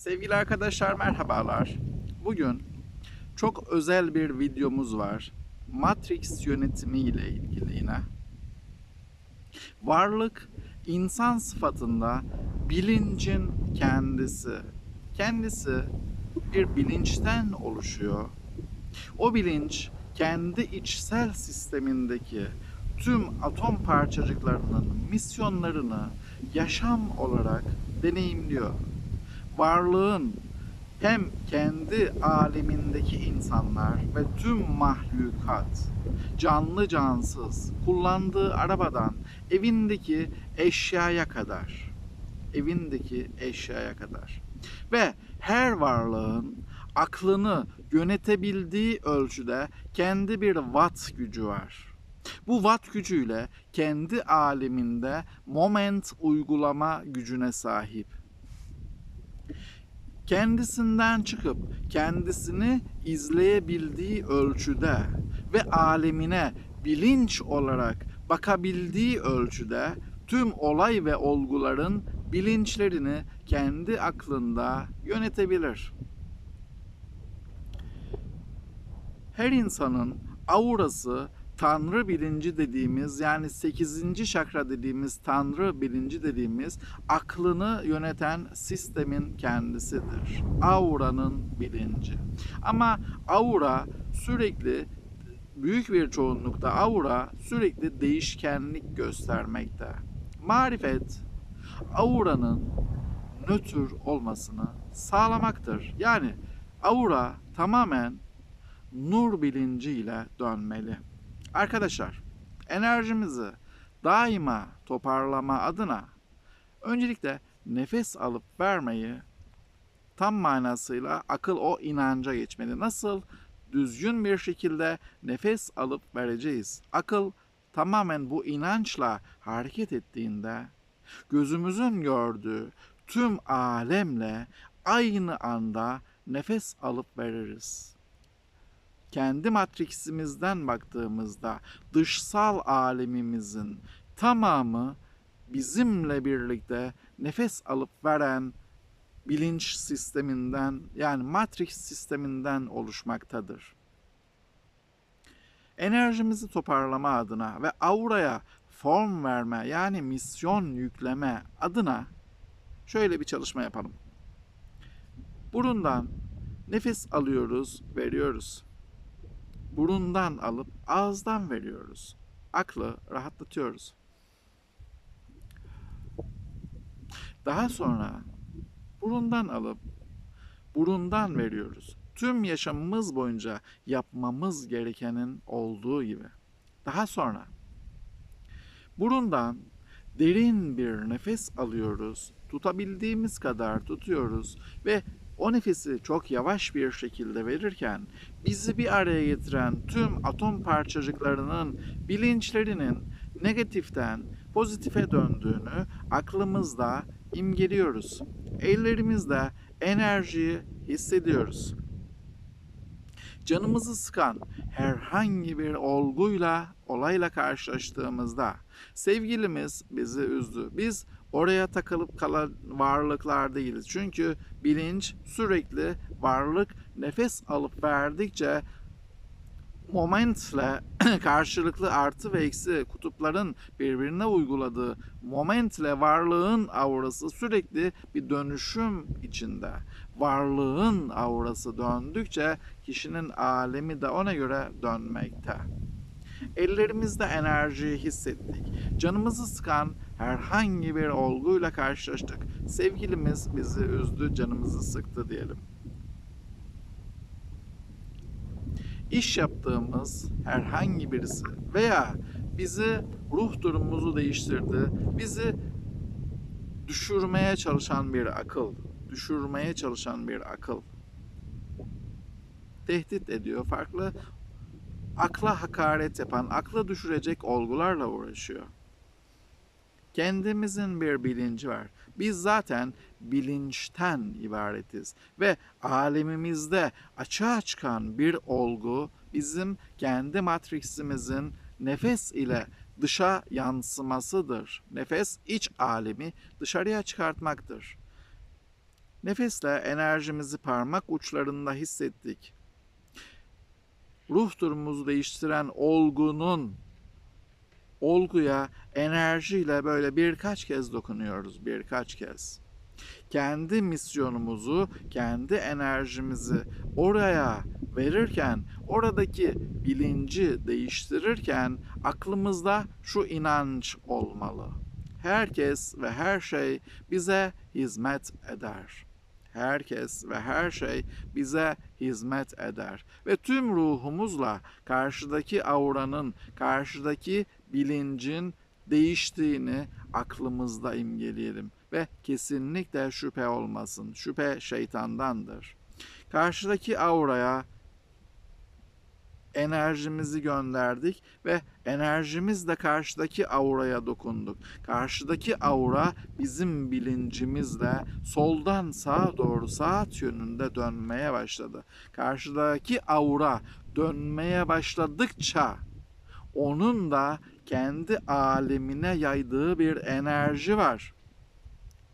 Sevgili arkadaşlar merhabalar. Bugün çok özel bir videomuz var. Matrix yönetimi ile ilgili yine. Varlık insan sıfatında bilincin kendisi. Kendisi bir bilinçten oluşuyor. O bilinç kendi içsel sistemindeki tüm atom parçacıklarının misyonlarını yaşam olarak deneyimliyor. Varlığın hem kendi alemindeki insanlar ve tüm mahlukat, canlı cansız, kullandığı arabadan evindeki eşyaya kadar, evindeki eşyaya kadar ve her varlığın aklını yönetebildiği ölçüde kendi bir watt gücü var. Bu watt gücüyle kendi aleminde moment uygulama gücüne sahip. Kendisinden çıkıp kendisini izleyebildiği ölçüde ve alemine bilinç olarak bakabildiği ölçüde tüm olay ve olguların bilinçlerini kendi aklında yönetebilir. Her insanın aurası tanrı bilinci dediğimiz yani 8. şakra dediğimiz tanrı bilinci dediğimiz aklını yöneten sistemin kendisidir. Aura'nın bilinci. Ama aura sürekli büyük bir çoğunlukta aura sürekli değişkenlik göstermekte. Marifet auranın nötr olmasını sağlamaktır. Yani aura tamamen nur bilinciyle dönmeli. Arkadaşlar, enerjimizi daima toparlama adına öncelikle nefes alıp vermeyi tam manasıyla akıl o inanca geçmeli. Nasıl düzgün bir şekilde nefes alıp vereceğiz. Akıl tamamen bu inançla hareket ettiğinde gözümüzün gördüğü tüm alemle aynı anda nefes alıp veririz kendi matriksimizden baktığımızda dışsal alemimizin tamamı bizimle birlikte nefes alıp veren bilinç sisteminden yani matrix sisteminden oluşmaktadır. Enerjimizi toparlama adına ve auraya form verme yani misyon yükleme adına şöyle bir çalışma yapalım. Burundan nefes alıyoruz, veriyoruz burundan alıp ağızdan veriyoruz. Aklı rahatlatıyoruz. Daha sonra burundan alıp burundan veriyoruz. Tüm yaşamımız boyunca yapmamız gerekenin olduğu gibi. Daha sonra burundan derin bir nefes alıyoruz. Tutabildiğimiz kadar tutuyoruz ve o nefesi çok yavaş bir şekilde verirken bizi bir araya getiren tüm atom parçacıklarının bilinçlerinin negatiften pozitife döndüğünü aklımızda imgeliyoruz. Ellerimizde enerjiyi hissediyoruz. Canımızı sıkan herhangi bir olguyla, olayla karşılaştığımızda sevgilimiz bizi üzdü. Biz oraya takılıp kalan varlıklar değiliz. Çünkü bilinç sürekli varlık nefes alıp verdikçe momentle karşılıklı artı ve eksi kutupların birbirine uyguladığı momentle varlığın aurası sürekli bir dönüşüm içinde. Varlığın aurası döndükçe kişinin alemi de ona göre dönmekte. Ellerimizde enerjiyi hissettik. Canımızı sıkan herhangi bir olguyla karşılaştık. Sevgilimiz bizi üzdü, canımızı sıktı diyelim. İş yaptığımız herhangi birisi veya bizi ruh durumumuzu değiştirdi, bizi düşürmeye çalışan bir akıl, düşürmeye çalışan bir akıl tehdit ediyor. Farklı akla hakaret yapan, akla düşürecek olgularla uğraşıyor. Kendimizin bir bilinci var. Biz zaten bilinçten ibaretiz ve alemimizde açığa çıkan bir olgu bizim kendi matriksimizin nefes ile dışa yansımasıdır. Nefes iç alemi dışarıya çıkartmaktır. Nefesle enerjimizi parmak uçlarında hissettik. Ruh durumumuzu değiştiren olgunun olguya enerjiyle böyle birkaç kez dokunuyoruz, birkaç kez. Kendi misyonumuzu, kendi enerjimizi oraya verirken, oradaki bilinci değiştirirken aklımızda şu inanç olmalı. Herkes ve her şey bize hizmet eder. Herkes ve her şey bize hizmet eder. Ve tüm ruhumuzla karşıdaki auranın, karşıdaki bilincin değiştiğini aklımızda imgeleyelim. Ve kesinlikle şüphe olmasın. Şüphe şeytandandır. Karşıdaki auraya enerjimizi gönderdik ve enerjimizle karşıdaki auraya dokunduk. Karşıdaki aura bizim bilincimizle soldan sağa doğru saat yönünde dönmeye başladı. Karşıdaki aura dönmeye başladıkça onun da kendi alemine yaydığı bir enerji var.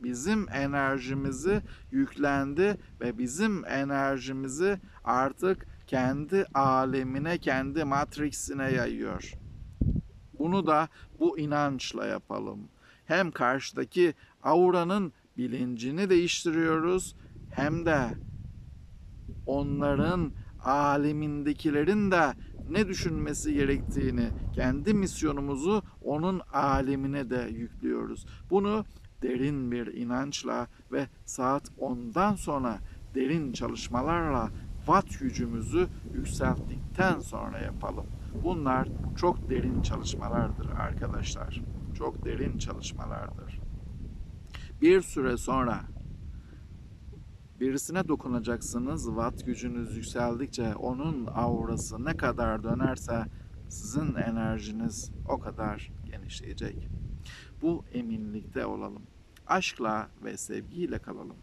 Bizim enerjimizi yüklendi ve bizim enerjimizi artık kendi alemine, kendi matriksine yayıyor. Bunu da bu inançla yapalım. Hem karşıdaki auranın bilincini değiştiriyoruz hem de onların alemindekilerin de ne düşünmesi gerektiğini, kendi misyonumuzu onun alemine de yüklüyoruz. Bunu derin bir inançla ve saat 10'dan sonra derin çalışmalarla watt gücümüzü yükselttikten sonra yapalım. Bunlar çok derin çalışmalardır arkadaşlar. Çok derin çalışmalardır. Bir süre sonra birisine dokunacaksınız. Watt gücünüz yükseldikçe onun aurası ne kadar dönerse sizin enerjiniz o kadar genişleyecek. Bu eminlikte olalım. Aşkla ve sevgiyle kalalım.